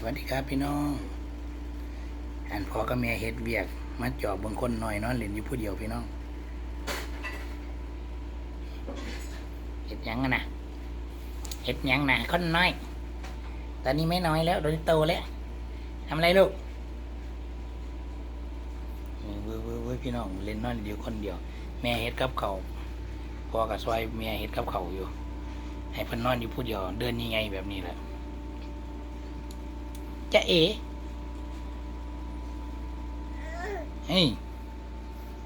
สวัสดีครับพี่น้อง อันพอกับแม่เฮ็ดเวียกมาจอบบางคนหน่อยนอนเล่นอยู่ผู้เดียวพี่น้องเฮ็ดยังนะเฮ็ดยังนะคนน้อย ตอนนี้ไม่น้อยแล้วตอนนี้โตแล้วทำอะไรลูกเว้ยเว้ยเว้ยพี่น้องเล่นนอนเดียวคนเดียว แม่เฮ็ดกับเขาพ่อกับซอยแม่เฮ็ดกับเขาอยู่ ให้เพิ่นนอนอยู่ผู้เดียวเดินยังไงแบบนี้แหละ จะเอ๋เฮ้ย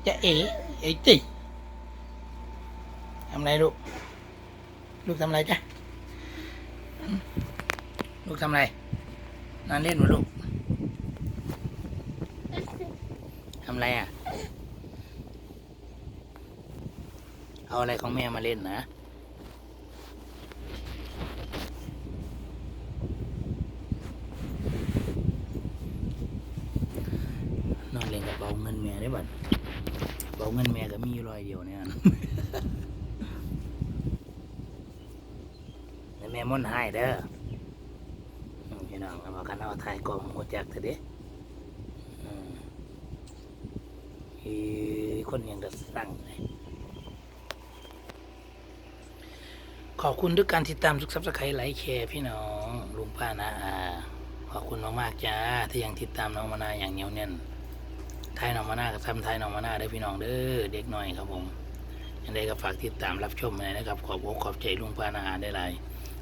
จะเอ๋เอ๋จิทำไรลูก ลูกทำไรจ๊ะลูกทำไรนอนเล่นมาลูกทำไรอะ เอาอะไรของแม่มาเล่นนะ นอน เล่นกับเบาเงินแม่ได้บัดเบาเงินแม่ก็มีอยู่ร้อยเดียวเนี่ยแม่ม่อนให้เด้อพี่น้องเอากันเอาถ่ายกล่องหัวแจกเถอะเด้อีคนยังจะสั่งเลยขอบคุณทุกการติดตามทุกซับสไครต์ไลค์แชร์พี่น้องลุงป้านะอาขอบคุณมากๆจ้าที่ยังติดตามน้องมานาอย่างเหนียวแน่น ไทยนองมานากับทำไทยนองมานาได้พี่น้องเด้อเด็กน้อยครับผมยังไงก็ฝากติดตามรับชมเลยนะครับ ขอบอกขอบใจลุงปานาอาได้หลาย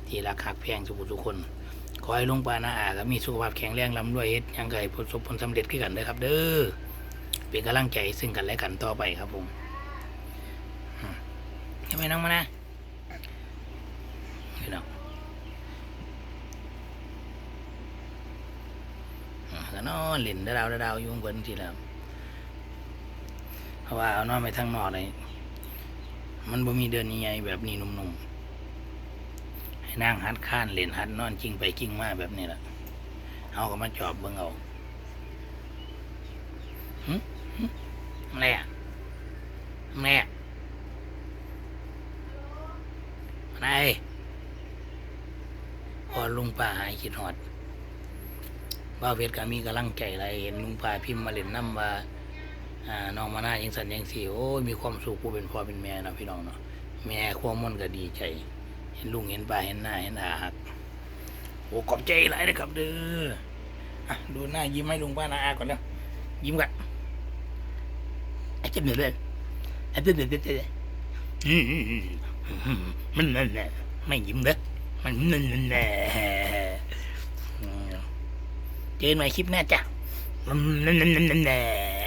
ที่รักหักแพงทุกทุกคน ขอให้ลุงปานาอาก็มีสุขภาพแข็งแรงลำรวยเฮ็ดยังไงประสบผลสำเร็จขึ้นกันเด้อครับ เด้อเป็นกำลังใจซึ่งกันและกันต่อไปครับผมอืมใช่ไมน้องมานาพี่น้องก็นอนเล่นดาวดาวๆอยู่บนทีแล้ว ราะว่าเอานอนไปทางนอกเลยมันบ่มีเดินใหญ่ๆแบบนี้นุ่มๆ ให้นั่งหัดข้านเล่นหัดนอนจริงไปจริงมาแบบนี้แหละเอาก็มาจอบเบิ่งเอาหึหึอะไรอะอะไรอะอะไรพอลุงป้าหายคิดหอดว่าเพชรก็มีกำลังใจอะไรเห็นลุงป้าพิมพ์มาเล่นน้ำว่า อ่าน้องมาหน้ายังสันยังสีโอ้ยมีความสุขผู้เป็นพ่อเป็นแม่เนาะพี่น้องเนาะแม่ความมันก็ดีใจ เห็นลุงเห็นป้าเห็นหน้าเห็นอาหักโอ้ขอบใจหลายเลยครับเด้ออะดูหน้ายิ้มให้ลุงป้านาอาก่อนแล้วยิ้มกันไอ้เจ็บเหนื่อยเลยไอ้เจ็บเหนื่อยเลยอืมอืมอืมอืมมันนั่นแหละไม่ยิ้มเด้อมันนั่นแหละเจอกันใหม่คลิปหน้าจ้ะมันนั่นนั่นนั่นแหละ